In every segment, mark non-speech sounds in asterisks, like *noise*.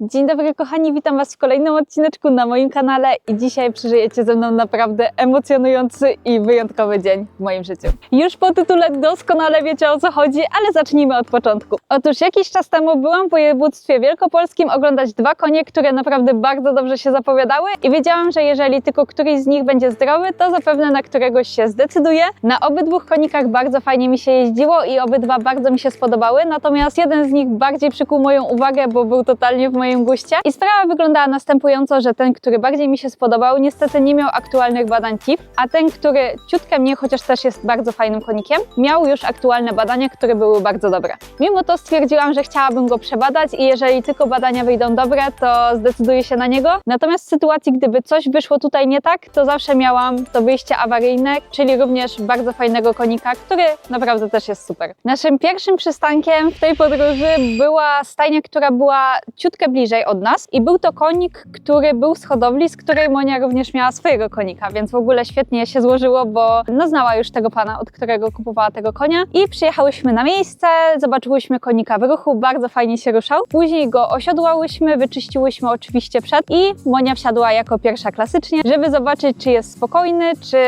Dzień dobry kochani, witam Was w kolejnym odcineczku na moim kanale i dzisiaj przeżyjecie ze mną naprawdę emocjonujący i wyjątkowy dzień w moim życiu. Już po tytule doskonale wiecie o co chodzi, ale zacznijmy od początku. Otóż jakiś czas temu byłam w województwie wielkopolskim oglądać dwa konie, które naprawdę bardzo dobrze się zapowiadały i wiedziałam, że jeżeli tylko któryś z nich będzie zdrowy, to zapewne na któregoś się zdecyduję. Na obydwu konikach bardzo fajnie mi się jeździło i obydwa bardzo mi się spodobały, natomiast jeden z nich bardziej przykuł moją uwagę, bo był totalnie w moim guście. I sprawa wyglądała następująco, że ten, który bardziej mi się spodobał, niestety nie miał aktualnych badań TIF, a ten, który ciutkę mnie, chociaż też jest bardzo fajnym konikiem, miał już aktualne badania, które były bardzo dobre. Mimo to stwierdziłam, że chciałabym go przebadać i jeżeli tylko badania wyjdą dobre, to zdecyduję się na niego. Natomiast w sytuacji, gdyby coś wyszło tutaj nie tak, to zawsze miałam to wyjście awaryjne, czyli również bardzo fajnego konika, który naprawdę też jest super. Naszym pierwszym przystankiem w tej podróży była stajnia, która była ciutkę bliżej od nas i był to konik, który był z hodowli, z której Monia również miała swojego konika, więc w ogóle świetnie się złożyło, bo no znała już tego pana, od którego kupowała tego konia i przyjechałyśmy na miejsce, zobaczyłyśmy konika w ruchu, bardzo fajnie się ruszał. Później go osiodłałyśmy, wyczyściłyśmy oczywiście przed i Monia wsiadła jako pierwsza klasycznie, żeby zobaczyć, czy jest spokojny, czy,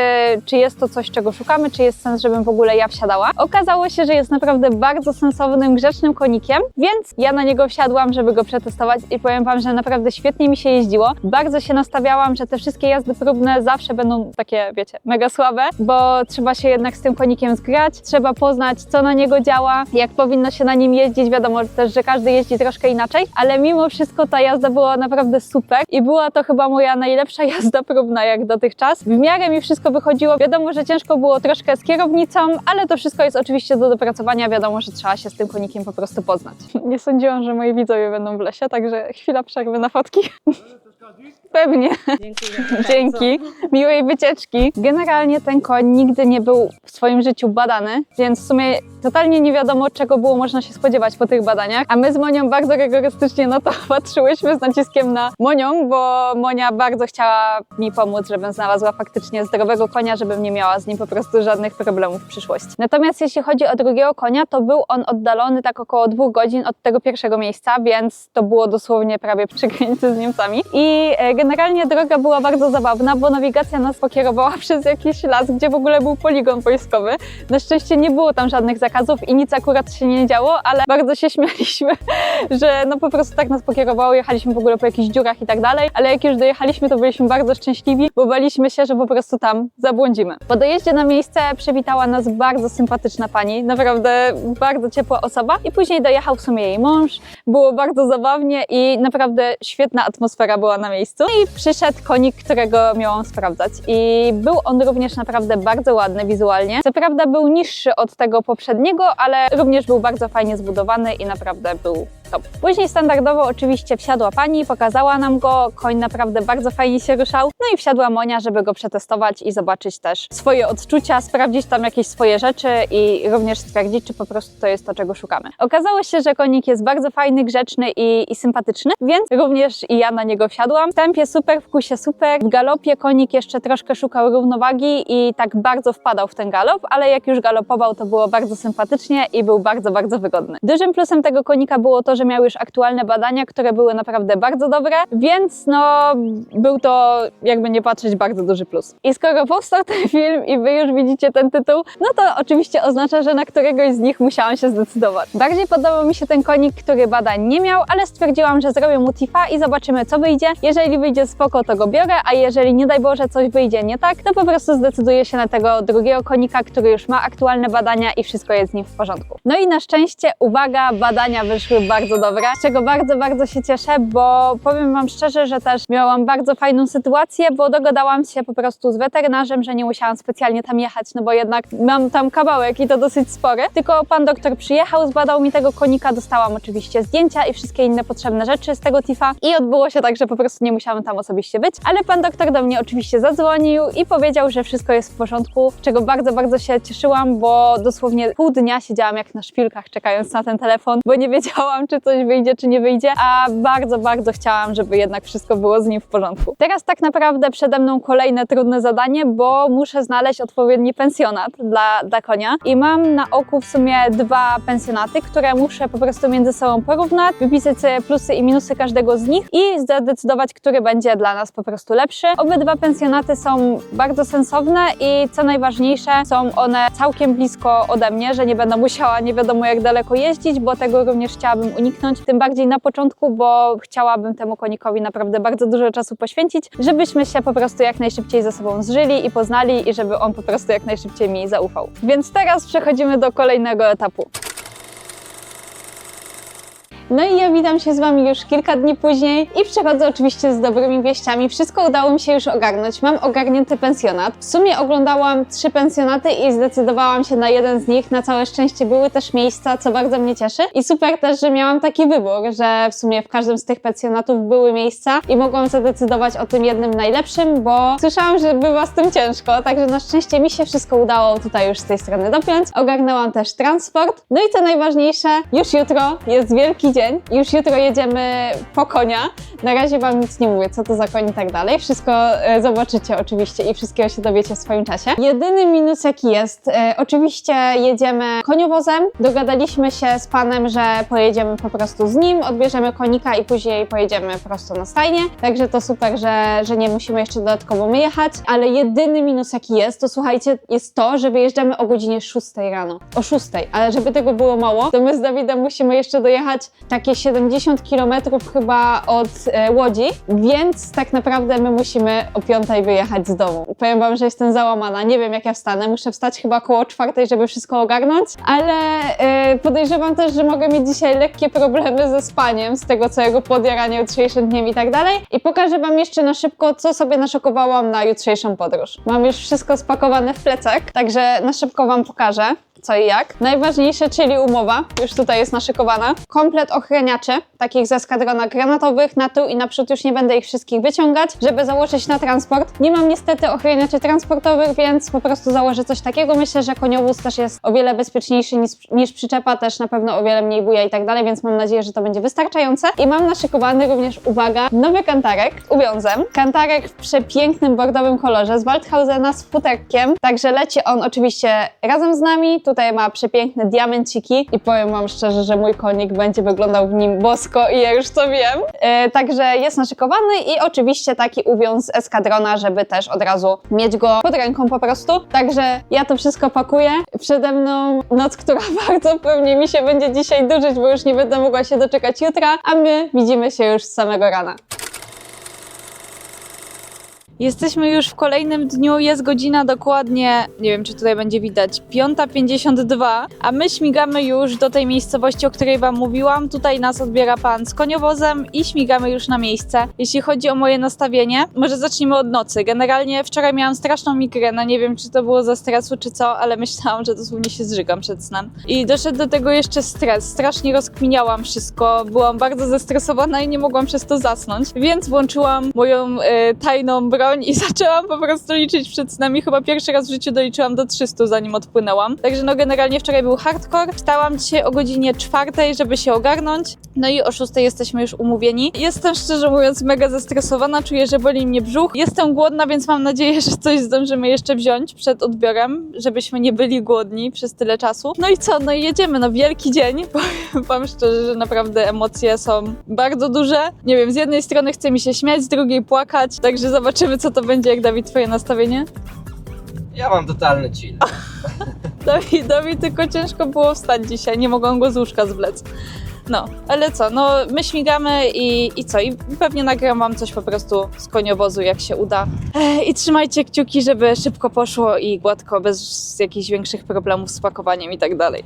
czy jest to coś, czego szukamy, czy jest sens, żebym w ogóle ja wsiadała. Okazało się, że jest naprawdę bardzo sensownym, grzecznym konikiem, więc ja na niego wsiadłam, żeby go przetestować i powiem Wam, że naprawdę świetnie mi się jeździło. Bardzo się nastawiałam, że te wszystkie jazdy próbne zawsze będą takie, wiecie, mega słabe, bo trzeba się jednak z tym konikiem zgrać, trzeba poznać, co na niego działa, jak powinno się na nim jeździć. Wiadomo też, że każdy jeździ troszkę inaczej, ale mimo wszystko ta jazda była naprawdę super i była to chyba moja najlepsza *laughs* jazda próbna jak dotychczas. W miarę mi wszystko wychodziło. Wiadomo, że ciężko było troszkę z kierownicą, ale to wszystko jest oczywiście do dopracowania. Wiadomo, że trzeba się z tym konikiem po prostu poznać. *laughs* Nie sądziłam, że moi widzowie będą w lesie, także chwila przerwy na fotki. Pewnie. Dziękuję. Dzięki. Miłej wycieczki. Generalnie ten koń nigdy nie był w swoim życiu badany, więc w sumie totalnie nie wiadomo, czego było można się spodziewać po tych badaniach. A my z Monią bardzo rygorystycznie na to *laughs* patrzyłyśmy z naciskiem na Monią, bo Monia bardzo chciała mi pomóc, żebym znalazła faktycznie zdrowego konia, żebym nie miała z nim po prostu żadnych problemów w przyszłości. Natomiast jeśli chodzi o drugiego konia, to był on oddalony tak około dwóch godzin od tego pierwszego miejsca, więc to było dosłownie prawie przy granicy z Niemcami. I e, generalnie droga była bardzo zabawna, bo nawigacja nas pokierowała *laughs* przez jakiś las, gdzie w ogóle był poligon wojskowy. Na szczęście nie było tam żadnych zakazów i nic akurat się nie działo, ale bardzo się *laughs* śmialiśmy, że no po prostu tak nas pokierowało, jechaliśmy w ogóle po jakichś dziurach i tak dalej, ale jak już dojechaliśmy, to byliśmy bardzo szczęśliwi, bo baliśmy się, że po prostu tam zabłądzimy. Po dojeździe na miejsce przywitała nas bardzo sympatyczna pani, naprawdę bardzo ciepła osoba i później dojechał w sumie jej mąż, było bardzo zabawnie i naprawdę świetna atmosfera była na miejscu. No i przyszedł konik, którego miałam sprawdzać i był on również naprawdę bardzo ładny wizualnie. Co prawda był niższy od tego poprzedniego, ale również był bardzo fajnie zbudowany i naprawdę był Później standardowo oczywiście wsiadła pani, pokazała nam go, koń naprawdę bardzo fajnie się ruszał, no i wsiadła Monia, żeby go przetestować i zobaczyć też swoje odczucia, sprawdzić tam jakieś swoje rzeczy i również stwierdzić, czy po prostu to jest to, czego szukamy. Okazało się, że konik jest bardzo fajny, grzeczny i, i sympatyczny, więc również i ja na niego wsiadłam. W tempie super, w kusie super, w galopie konik jeszcze troszkę szukał równowagi i tak bardzo wpadał w ten galop, ale jak już galopował, to było bardzo sympatycznie i był bardzo, bardzo wygodny. Dużym plusem tego konika było to, że miał już aktualne badania, które były naprawdę bardzo dobre, więc no był to jakby nie patrzeć bardzo duży plus. I skoro powstał ten *laughs* film i wy już widzicie ten tytuł, no to oczywiście oznacza, że na któregoś z nich musiałam się zdecydować. Bardziej podobał mi się ten konik, który badań nie miał, ale stwierdziłam, że zrobię mu tifa i zobaczymy co wyjdzie. Jeżeli wyjdzie spoko, to go biorę, a jeżeli nie daj Boże coś wyjdzie nie tak, to po prostu zdecyduję się na tego drugiego konika, który już ma aktualne badania i wszystko jest z nim w porządku. No i na szczęście, uwaga, badania wyszły bardzo dobre, z czego bardzo, bardzo się cieszę, bo powiem Wam szczerze, że też miałam bardzo fajną sytuację, bo dogadałam się po prostu z weterynarzem, że nie musiałam specjalnie tam jechać, no bo jednak mam tam kawałek i to dosyć spory. Tylko pan doktor przyjechał, zbadał mi tego konika, dostałam oczywiście zdjęcia i wszystkie inne potrzebne rzeczy z tego tifa i odbyło się tak, że po prostu nie musiałam tam osobiście być, ale pan doktor do mnie oczywiście zadzwonił i powiedział, że wszystko jest w porządku, czego bardzo, bardzo się cieszyłam, bo dosłownie pół dnia siedziałam jak na szpilkach czekając na ten telefon, bo nie wiedziałam, czy czy coś wyjdzie, czy nie wyjdzie, a bardzo, bardzo chciałam, żeby jednak wszystko było z nim w porządku. Teraz tak naprawdę przede mną kolejne trudne zadanie, bo muszę znaleźć odpowiedni pensjonat dla, dla konia i mam na oku w sumie dwa pensjonaty, które muszę po prostu między sobą porównać, wypisać sobie plusy i minusy każdego z nich i zdecydować, który będzie dla nas po prostu lepszy. Obydwa pensjonaty są bardzo sensowne i co najważniejsze, są one całkiem blisko ode mnie, że nie będę musiała nie wiadomo jak daleko jeździć, bo tego również chciałabym uniknąć, tym bardziej na początku, bo chciałabym temu konikowi naprawdę bardzo dużo czasu poświęcić, żebyśmy się po prostu jak najszybciej ze sobą zżyli i poznali i żeby on po prostu jak najszybciej mi zaufał. Więc teraz przechodzimy do kolejnego etapu. No i ja witam się z Wami już kilka dni później i przychodzę oczywiście z dobrymi wieściami. Wszystko udało mi się już ogarnąć. Mam ogarnięty pensjonat. W sumie oglądałam trzy pensjonaty i zdecydowałam się na jeden z nich. Na całe szczęście były też miejsca, co bardzo mnie cieszy. I super też, że miałam taki wybór, że w sumie w każdym z tych pensjonatów były miejsca i mogłam zadecydować o tym jednym najlepszym, bo słyszałam, że bywa z tym ciężko, także na szczęście mi się wszystko udało tutaj już z tej strony dopiąć. Ogarnęłam też transport. No i co najważniejsze, już jutro jest wielki dzień. Już jutro jedziemy po konia. Na razie Wam nic nie mówię, co to za koń i tak dalej. Wszystko e, zobaczycie oczywiście i wszystkiego się dowiecie w swoim czasie. Jedyny minus jaki jest, e, oczywiście jedziemy koniowozem. Dogadaliśmy się z panem, że pojedziemy po prostu z nim, odbierzemy konika i później pojedziemy prosto na stajnię. Także to super, że, że nie musimy jeszcze dodatkowo my jechać. Ale jedyny minus jaki jest, to słuchajcie, jest to, że wyjeżdżamy o godzinie 6 rano. O 6, ale żeby tego było mało, to my z Dawidem musimy jeszcze dojechać takie 70 km chyba od e, Łodzi, więc tak naprawdę my musimy o 5 wyjechać z domu. Powiem Wam, że jestem załamana, nie wiem jak ja wstanę, muszę wstać chyba koło czwartej, żeby wszystko ogarnąć, ale e, podejrzewam też, że mogę mieć dzisiaj lekkie problemy ze spaniem, z tego całego podjarania jutrzejszym dniem i tak dalej. I pokażę Wam jeszcze na szybko, co sobie naszokowałam na jutrzejszą podróż. Mam już wszystko spakowane w plecak, także na szybko Wam pokażę co i jak. Najważniejsze, czyli umowa, już tutaj jest naszykowana. Komplet ochraniaczy, takich ze skadrona granatowych, na tył i naprzód już nie będę ich wszystkich wyciągać, żeby założyć na transport. Nie mam niestety ochraniaczy transportowych, więc po prostu założę coś takiego. Myślę, że koniowóz też jest o wiele bezpieczniejszy niż, niż przyczepa, też na pewno o wiele mniej buja i tak dalej, więc mam nadzieję, że to będzie wystarczające. I mam naszykowany również, uwaga, nowy kantarek uwiązem. Kantarek w przepięknym bordowym kolorze z Waldhausena z futerkiem, także leci on oczywiście razem z nami. Tutaj ma przepiękne diamenciki i powiem Wam szczerze, że mój konik będzie wyglądał w nim bosko i ja już to wiem. E, także jest naszykowany i oczywiście taki uwiąz z eskadrona, żeby też od razu mieć go pod ręką po prostu. Także ja to wszystko pakuję. Przede mną noc, która *laughs* bardzo pewnie mi się będzie dzisiaj dłużyć, bo już nie będę mogła się doczekać jutra, a my widzimy się już z samego rana. Jesteśmy już w kolejnym dniu, jest godzina dokładnie, nie wiem czy tutaj będzie widać, 5.52, a my śmigamy już do tej miejscowości, o której Wam mówiłam. Tutaj nas odbiera Pan z koniowozem i śmigamy już na miejsce. Jeśli chodzi o moje nastawienie, może zacznijmy od nocy. Generalnie wczoraj miałam straszną migrenę, nie wiem czy to było ze stresu czy co, ale myślałam, że dosłownie się zżygam przed snem. I doszedł do tego jeszcze stres, strasznie rozkminiałam wszystko, byłam bardzo zestresowana i nie mogłam przez to zasnąć, więc włączyłam moją e, tajną broń i *laughs* zaczęłam po prostu liczyć przed snem i chyba pierwszy raz w życiu doliczyłam do 300 zanim odpłynęłam. Także no generalnie wczoraj był hardcore. Wstałam dzisiaj o godzinie czwartej, żeby się ogarnąć. No i o 6 jesteśmy już umówieni. Jestem szczerze mówiąc mega zestresowana, czuję, że boli mnie brzuch. Jestem głodna, więc mam nadzieję, że coś zdążymy jeszcze wziąć przed odbiorem, żebyśmy nie byli głodni przez tyle czasu. No i co, no i jedziemy, no wielki dzień. *laughs* Powiem wam szczerze, że naprawdę emocje są bardzo duże. Nie wiem, z jednej strony chce mi się śmiać, z drugiej płakać, także zobaczymy co to będzie, jak Dawid, twoje nastawienie? Ja mam totalny chill. *laughs* Dawidowi tylko ciężko było wstać dzisiaj, nie mogłam go z łóżka zwlec. No, ale co, no my śmigamy i, i co, i pewnie nagram wam coś po prostu z koniowozu, jak się uda. Ech, I trzymajcie kciuki, żeby szybko poszło i gładko, bez jakichś większych problemów z pakowaniem i tak dalej.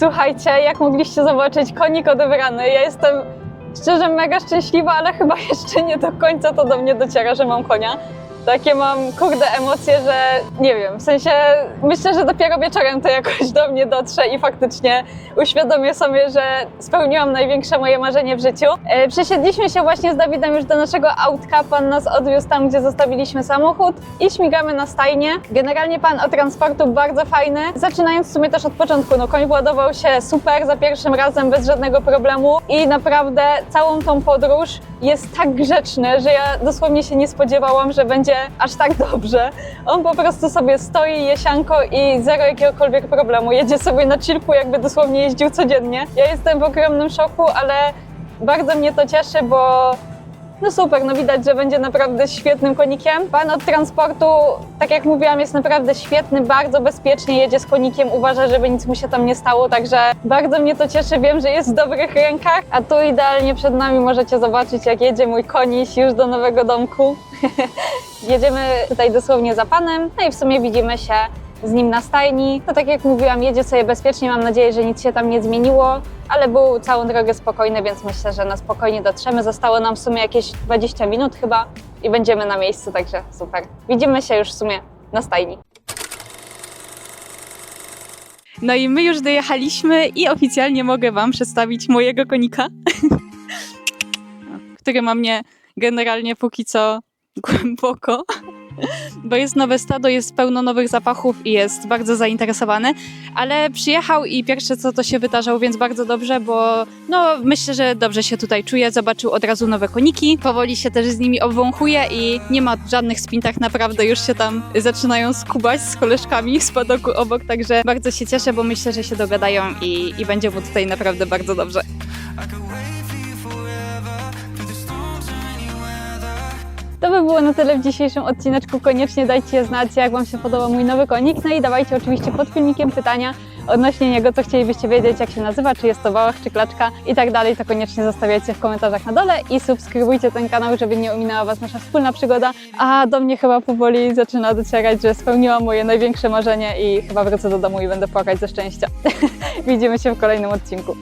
Słuchajcie, jak mogliście zobaczyć, konik odebrany. Ja jestem szczerze mega szczęśliwa, ale chyba *laughs* jeszcze nie do końca to do mnie dociera, że mam konia. Takie mam, kurde, emocje, że nie wiem, w sensie myślę, że dopiero wieczorem to jakoś do mnie dotrze i faktycznie uświadomię sobie, że spełniłam największe moje marzenie w życiu. E, przesiedliśmy się właśnie z Dawidem już do naszego autka, pan nas odwiózł tam, gdzie zostawiliśmy samochód i śmigamy na stajnie. Generalnie pan od transportu bardzo fajny, zaczynając w sumie też od początku, no koń władował się super za pierwszym razem, bez żadnego problemu i naprawdę całą tą podróż jest tak grzeczny, że ja dosłownie się nie spodziewałam, że będzie aż tak dobrze. On po prostu sobie stoi jesianko i zero jakiegokolwiek problemu. Jedzie sobie na chillku, jakby dosłownie jeździł codziennie. Ja jestem w ogromnym szoku, ale bardzo mnie to cieszy, bo no super, no widać, że będzie naprawdę świetnym konikiem. Pan od transportu, tak jak mówiłam, jest naprawdę świetny, bardzo bezpiecznie jedzie z konikiem, uważa, żeby nic mu się tam nie stało, także bardzo mnie to cieszy, wiem, że jest w dobrych rękach. A tu idealnie przed nami możecie zobaczyć, jak jedzie mój koniś już do nowego domku. *laughs* Jedziemy tutaj dosłownie za panem, no i w sumie widzimy się z nim na stajni. To tak jak mówiłam, jedzie sobie bezpiecznie, mam nadzieję, że nic się tam nie zmieniło, ale był całą drogę spokojny, więc myślę, że na spokojnie dotrzemy. Zostało nam w sumie jakieś 20 minut chyba i będziemy na miejscu, także super. Widzimy się już w sumie na stajni. No i my już dojechaliśmy i oficjalnie mogę Wam przedstawić mojego konika, *laughs* który ma mnie generalnie póki co głęboko, bo jest nowe stado, jest pełno nowych zapachów i jest bardzo zainteresowany, ale przyjechał i pierwsze co to się wydarzało, więc bardzo dobrze, bo no myślę, że dobrze się tutaj czuje, zobaczył od razu nowe koniki, powoli się też z nimi obwąchuje i nie ma żadnych spin, tak naprawdę już się tam zaczynają skubać z koleżkami z padoku obok, także bardzo się cieszę, bo myślę, że się dogadają i, i będzie mu tutaj naprawdę bardzo dobrze. To by było na tyle w dzisiejszym odcineczku. Koniecznie dajcie znać, jak Wam się podoba mój nowy konik. No i dawajcie oczywiście pod filmikiem pytania odnośnie niego, co chcielibyście wiedzieć, jak się nazywa, czy jest to wałach, czy klaczka i tak dalej. To koniecznie zostawiajcie w komentarzach na dole i subskrybujcie ten kanał, żeby nie ominęła Was nasza wspólna przygoda. A do mnie chyba powoli zaczyna docierać, że spełniłam moje największe marzenie i chyba wrócę do domu i będę płakać ze szczęścia. *laughs* Widzimy się w kolejnym odcinku.